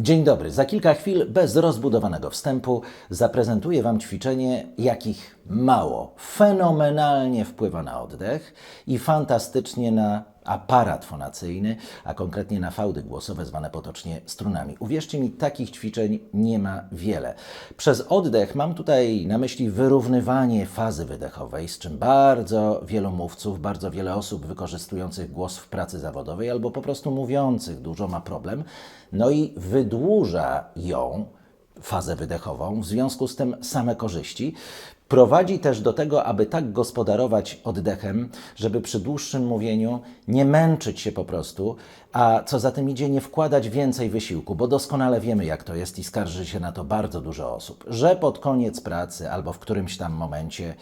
Dzień dobry. Za kilka chwil, bez rozbudowanego wstępu, zaprezentuję Wam ćwiczenie, jakich mało. Fenomenalnie wpływa na oddech i fantastycznie na aparat fonacyjny, a konkretnie na fałdy głosowe zwane potocznie strunami. Uwierzcie mi, takich ćwiczeń nie ma wiele. Przez oddech mam tutaj na myśli wyrównywanie fazy wydechowej, z czym bardzo wielu mówców, bardzo wiele osób wykorzystujących głos w pracy zawodowej albo po prostu mówiących dużo ma problem. No i wydłuża ją, fazę wydechową, w związku z tym same korzyści. Prowadzi też do tego, aby tak gospodarować oddechem, żeby przy dłuższym mówieniu nie męczyć się po prostu, a co za tym idzie, nie wkładać więcej wysiłku, bo doskonale wiemy, jak to jest i skarży się na to bardzo dużo osób, że pod koniec pracy albo w którymś tam momencie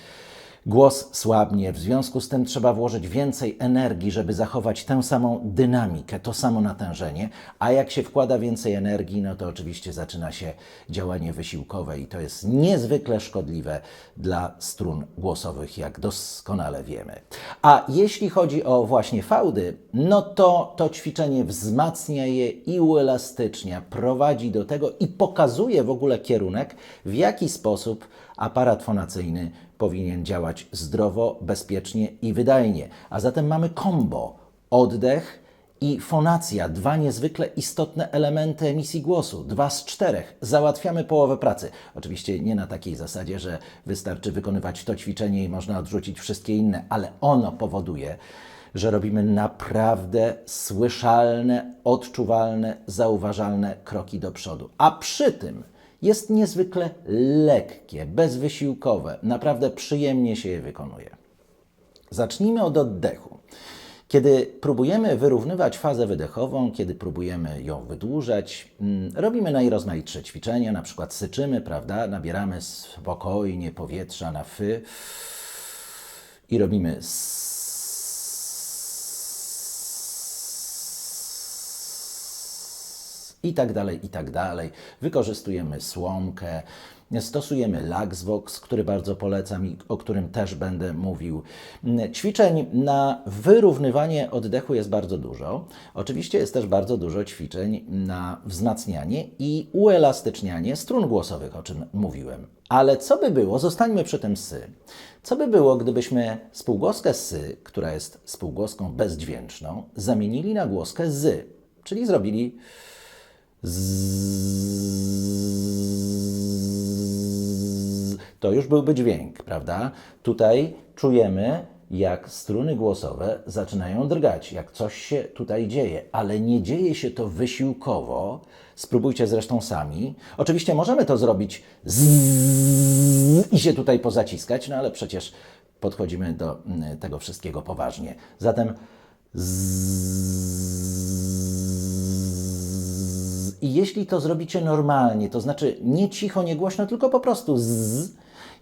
Głos słabnie, w związku z tym trzeba włożyć więcej energii, żeby zachować tę samą dynamikę, to samo natężenie, a jak się wkłada więcej energii, no to oczywiście zaczyna się działanie wysiłkowe i to jest niezwykle szkodliwe dla strun głosowych, jak doskonale wiemy. A jeśli chodzi o właśnie fałdy, no to to ćwiczenie wzmacnia je i uelastycznia, prowadzi do tego i pokazuje w ogóle kierunek, w jaki sposób aparat fonacyjny powinien działać zdrowo, bezpiecznie i wydajnie. A zatem mamy kombo oddech i fonacja, dwa niezwykle istotne elementy emisji głosu, dwa z czterech. Załatwiamy połowę pracy. Oczywiście nie na takiej zasadzie, że wystarczy wykonywać to ćwiczenie i można odrzucić wszystkie inne, ale ono powoduje, że robimy naprawdę słyszalne, odczuwalne, zauważalne kroki do przodu. A przy tym jest niezwykle lekkie, bezwysiłkowe, naprawdę przyjemnie się je wykonuje. Zacznijmy od oddechu. Kiedy próbujemy wyrównywać fazę wydechową, kiedy próbujemy ją wydłużać, mm, robimy najrozmaitsze ćwiczenia, na przykład syczymy, prawda? Nabieramy spokojnie powietrza na fy i robimy i tak dalej, i tak dalej. Wykorzystujemy słomkę, stosujemy Laxvox, który bardzo polecam i o którym też będę mówił. Ćwiczeń na wyrównywanie oddechu jest bardzo dużo. Oczywiście jest też bardzo dużo ćwiczeń na wzmacnianie i uelastycznianie strun głosowych, o czym mówiłem. Ale co by było, zostańmy przy tym sy. Co by było, gdybyśmy spółgłoskę sy, która jest spółgłoską bezdźwięczną, zamienili na głoskę z, czyli zrobili z... To już byłby dźwięk, prawda? Tutaj czujemy, jak struny głosowe zaczynają drgać, jak coś się tutaj dzieje, ale nie dzieje się to wysiłkowo. Spróbujcie zresztą sami. Oczywiście możemy to zrobić z... i się tutaj pozaciskać, no ale przecież podchodzimy do mm, tego wszystkiego poważnie. Zatem z... I jeśli to zrobicie normalnie, to znaczy nie cicho, nie głośno, tylko po prostu z...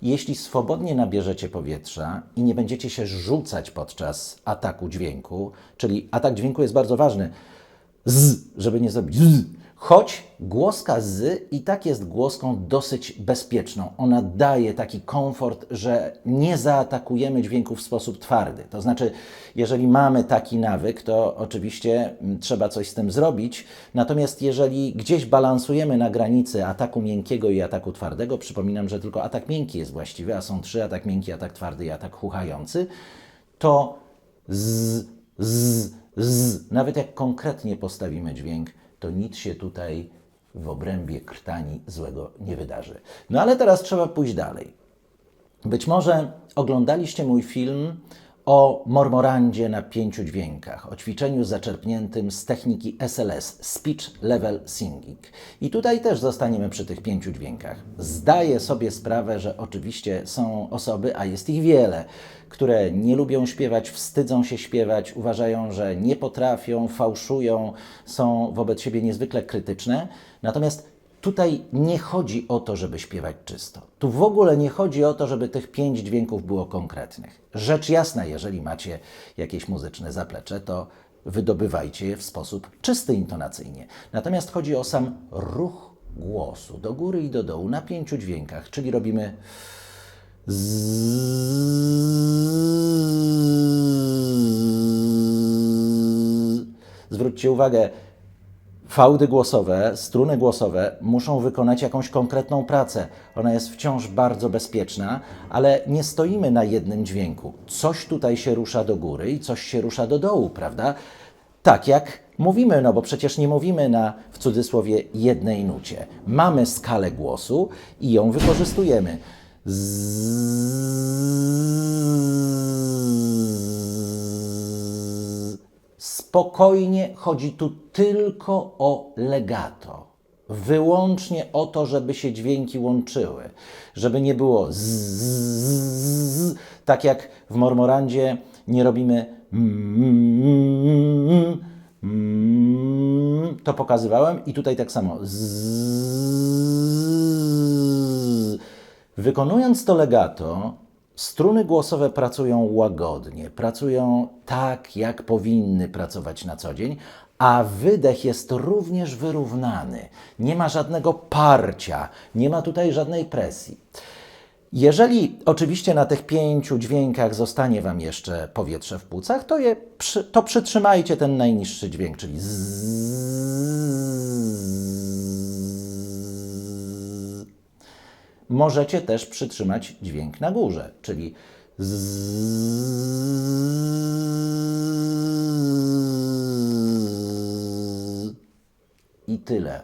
Jeśli swobodnie nabierzecie powietrza i nie będziecie się rzucać podczas ataku dźwięku, czyli atak dźwięku jest bardzo ważny, z, żeby nie zrobić z, choć głoska z i tak jest głoską dosyć bezpieczną. Ona daje taki komfort, że nie zaatakujemy dźwięku w sposób twardy. To znaczy, jeżeli mamy taki nawyk, to oczywiście mm, trzeba coś z tym zrobić. Natomiast jeżeli gdzieś balansujemy na granicy ataku miękkiego i ataku twardego, przypominam, że tylko atak miękki jest właściwy, a są trzy: atak miękki, atak twardy i atak chuchający, to z, z, z, nawet jak konkretnie postawimy dźwięk, to nic się tutaj w obrębie krtani złego nie wydarzy. No ale teraz trzeba pójść dalej. Być może oglądaliście mój film o mormorandzie na pięciu dźwiękach, o ćwiczeniu zaczerpniętym z techniki SLS, Speech Level Singing. I tutaj też zostaniemy przy tych pięciu dźwiękach. Zdaję sobie sprawę, że oczywiście są osoby, a jest ich wiele, które nie lubią śpiewać, wstydzą się śpiewać, uważają, że nie potrafią, fałszują, są wobec siebie niezwykle krytyczne. Natomiast Tutaj nie chodzi o to, żeby śpiewać czysto. Tu w ogóle nie chodzi o to, żeby tych pięć dźwięków było konkretnych. Rzecz jasna, jeżeli macie jakieś muzyczne zaplecze, to wydobywajcie je w sposób czysty intonacyjnie. Natomiast chodzi o sam ruch głosu do góry i do dołu na pięciu dźwiękach, czyli robimy. Zwróćcie uwagę, Fałdy głosowe, struny głosowe muszą wykonać jakąś konkretną pracę. Ona jest wciąż bardzo bezpieczna, ale nie stoimy na jednym dźwięku. Coś tutaj się rusza do góry i coś się rusza do dołu, prawda? Tak jak mówimy, no bo przecież nie mówimy na w cudzysłowie jednej nucie. Mamy skalę głosu i ją wykorzystujemy. Z... Spokojnie chodzi tu tylko o legato. Wyłącznie o to, żeby się dźwięki łączyły, żeby nie było z, z, tak jak w Mormorandzie nie robimy mm, mm, to pokazywałem i tutaj tak samo. Wykonując to legato, struny głosowe pracują łagodnie, pracują tak, jak powinny pracować na co dzień, a wydech jest również wyrównany. Nie ma żadnego parcia, nie ma tutaj żadnej presji. Jeżeli oczywiście na tych pięciu dźwiękach zostanie Wam jeszcze powietrze w płucach, to, je, to przytrzymajcie ten najniższy dźwięk, czyli z. Możecie też przytrzymać dźwięk na górze, czyli. I tyle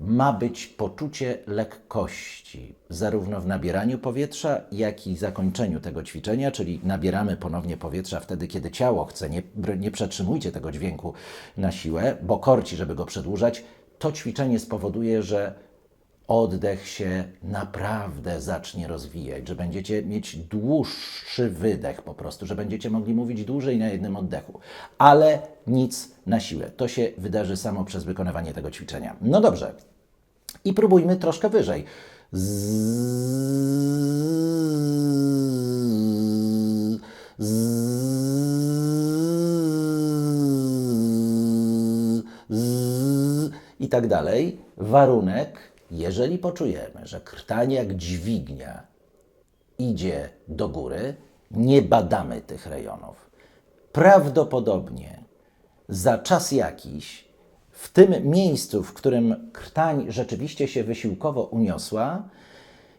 ma być poczucie lekkości, zarówno w nabieraniu powietrza, jak i zakończeniu tego ćwiczenia, czyli nabieramy ponownie powietrza wtedy, kiedy ciało chce. Nie, nie przetrzymujcie tego dźwięku na siłę, bo korci, żeby go przedłużać. To ćwiczenie spowoduje, że oddech się naprawdę zacznie rozwijać, że będziecie mieć dłuższy wydech po prostu, że będziecie mogli mówić dłużej na jednym oddechu, ale nic na siłę. To się wydarzy samo przez wykonywanie tego ćwiczenia. No dobrze. I próbujmy troszkę wyżej. I tak dalej. Warunek, jeżeli poczujemy, że krtanie jak dźwignia idzie do góry, nie badamy tych rejonów. Prawdopodobnie za czas jakiś w tym miejscu, w którym krtań rzeczywiście się wysiłkowo uniosła,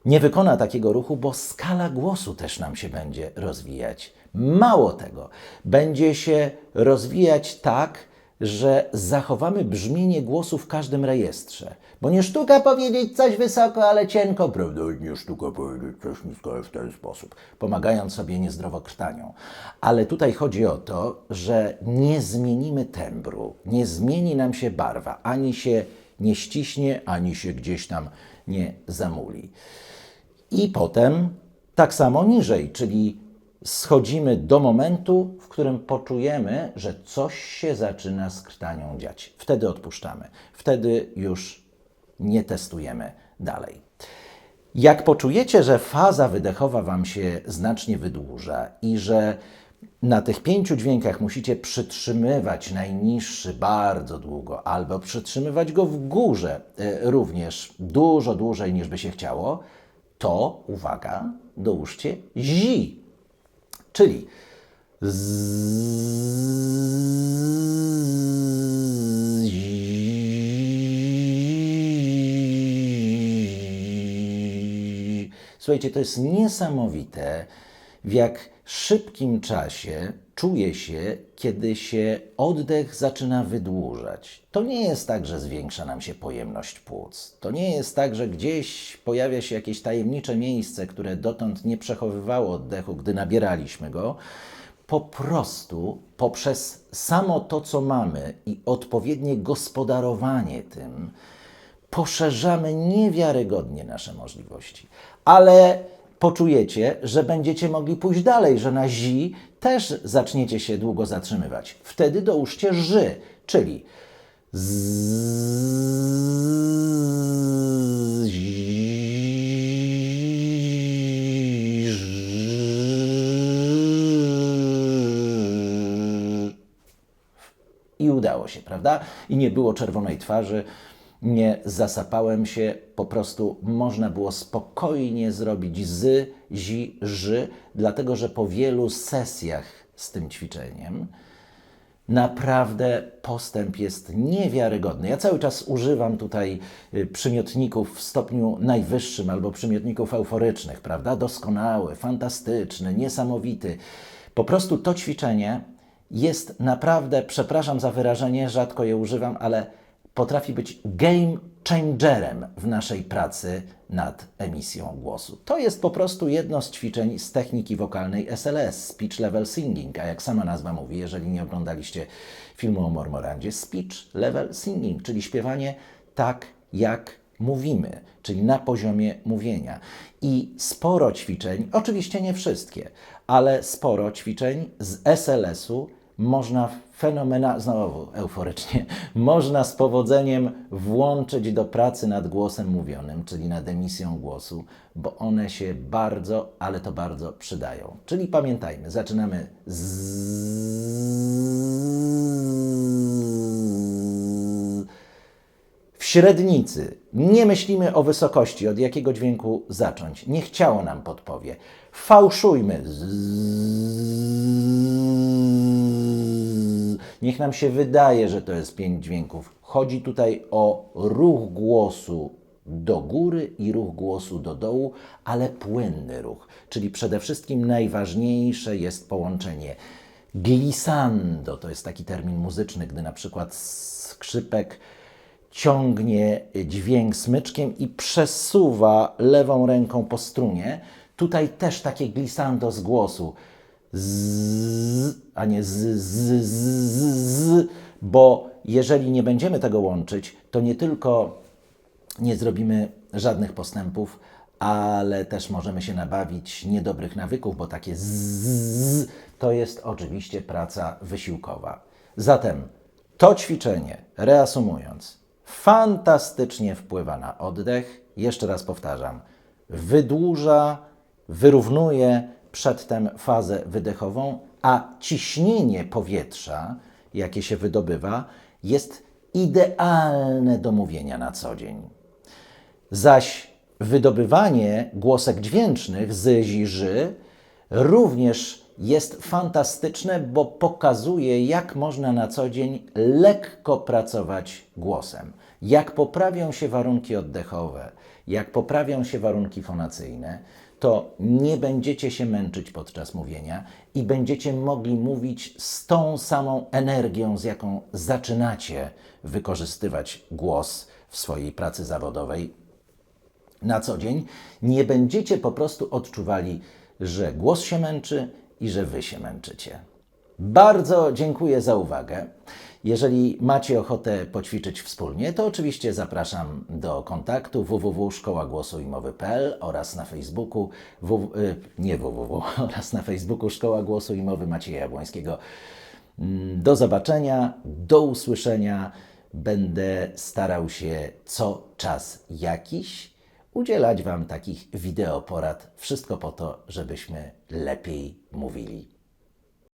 nie wykona takiego ruchu, bo skala głosu też nam się będzie rozwijać. Mało tego, będzie się rozwijać tak, że zachowamy brzmienie głosu w każdym rejestrze. Bo nie sztuka powiedzieć coś wysoko, ale cienko, prawda? Nie sztuka powiedzieć coś nisko, ale w ten sposób, pomagając sobie niezdrowo krtanią. Ale tutaj chodzi o to, że nie zmienimy tembru, nie zmieni nam się barwa, ani się nie ściśnie, ani się gdzieś tam nie zamuli. I potem tak samo niżej, czyli schodzimy do momentu, w którym poczujemy, że coś się zaczyna z krtanią dziać. Wtedy odpuszczamy. Wtedy już nie testujemy dalej. Jak poczujecie, że faza wydechowa Wam się znacznie wydłuża i że na tych pięciu dźwiękach musicie przytrzymywać najniższy bardzo długo, albo przytrzymywać go w górze e, również dużo dłużej niż by się chciało, to uwaga, dołóżcie zi Czyli Słuchajcie, to jest niesamowite, w jak szybkim czasie czuje się, kiedy się oddech zaczyna wydłużać. To nie jest tak, że zwiększa nam się pojemność płuc. To nie jest tak, że gdzieś pojawia się jakieś tajemnicze miejsce, które dotąd nie przechowywało oddechu, gdy nabieraliśmy go. Po prostu poprzez samo to, co mamy i odpowiednie gospodarowanie tym, poszerzamy niewiarygodnie nasze możliwości. Ale poczujecie, że będziecie mogli pójść dalej, że na zi też zaczniecie się długo zatrzymywać. Wtedy dołóżcie ży, czyli I udało się, prawda? I nie było czerwonej twarzy nie zasapałem się, po prostu można było spokojnie zrobić z, zi, ży, dlatego że po wielu sesjach z tym ćwiczeniem Naprawdę postęp jest niewiarygodny. Ja cały czas używam tutaj y, przymiotników w stopniu najwyższym albo przymiotników euforycznych, prawda? Doskonały, fantastyczny, niesamowity. Po prostu to ćwiczenie jest naprawdę, przepraszam za wyrażenie, rzadko je używam, ale potrafi być game changerem w naszej pracy nad emisją głosu. To jest po prostu jedno z ćwiczeń z techniki wokalnej SLS, Speech Level Singing, a jak sama nazwa mówi, jeżeli nie oglądaliście filmu o Mormorandzie, Speech Level Singing, czyli śpiewanie tak jak mówimy, czyli na poziomie mówienia. I sporo ćwiczeń, oczywiście nie wszystkie, ale sporo ćwiczeń z SLS-u można fenomena, znowu euforycznie, można z powodzeniem włączyć do pracy nad głosem mówionym, czyli nad emisją głosu, bo one się bardzo, ale to bardzo przydają. Czyli pamiętajmy, zaczynamy z w średnicy nie myślimy o wysokości, od jakiego dźwięku zacząć. Niech ciało nam podpowie. Fałszujmy. Niech nam się wydaje, że to jest pięć dźwięków. Chodzi tutaj o ruch głosu do góry i ruch głosu do dołu, ale płynny ruch. Czyli przede wszystkim najważniejsze jest połączenie glissando, to jest taki termin muzyczny, gdy na przykład skrzypek ciągnie dźwięk smyczkiem i przesuwa lewą ręką po strunie. Tutaj też takie glissando z głosu. Z, a nie z, z, z, z, bo jeżeli nie będziemy tego łączyć, to nie tylko nie zrobimy żadnych postępów, ale też możemy się nabawić niedobrych nawyków, bo takie z to jest oczywiście praca wysiłkowa. Zatem to ćwiczenie, reasumując, fantastycznie wpływa na oddech. Jeszcze raz powtarzam, wydłuża, wyrównuje przedtem fazę wydechową, a ciśnienie powietrza, jakie się wydobywa, jest idealne do mówienia na co dzień. Zaś wydobywanie głosek dźwięcznych z ziży również jest fantastyczne, bo pokazuje, jak można na co dzień lekko pracować głosem. Jak poprawią się warunki oddechowe, jak poprawią się warunki fonacyjne, to nie będziecie się męczyć podczas mówienia i będziecie mogli mówić z tą samą energią, z jaką zaczynacie wykorzystywać głos w swojej pracy zawodowej na co dzień. Nie będziecie po prostu odczuwali, że głos się męczy i że wy się męczycie. Bardzo dziękuję za uwagę. Jeżeli macie ochotę poćwiczyć wspólnie, to oczywiście zapraszam do kontaktu www.szkołagłosuimowy.pl oraz na Facebooku, w, y, nie www, oraz na Facebooku Szkoła Głosu i Mowy Macieja Jabłońskiego. Mm, Do zobaczenia, do usłyszenia. Będę starał się co czas jakiś udzielać Wam takich wideoporad. Wszystko po to, żebyśmy lepiej mówili.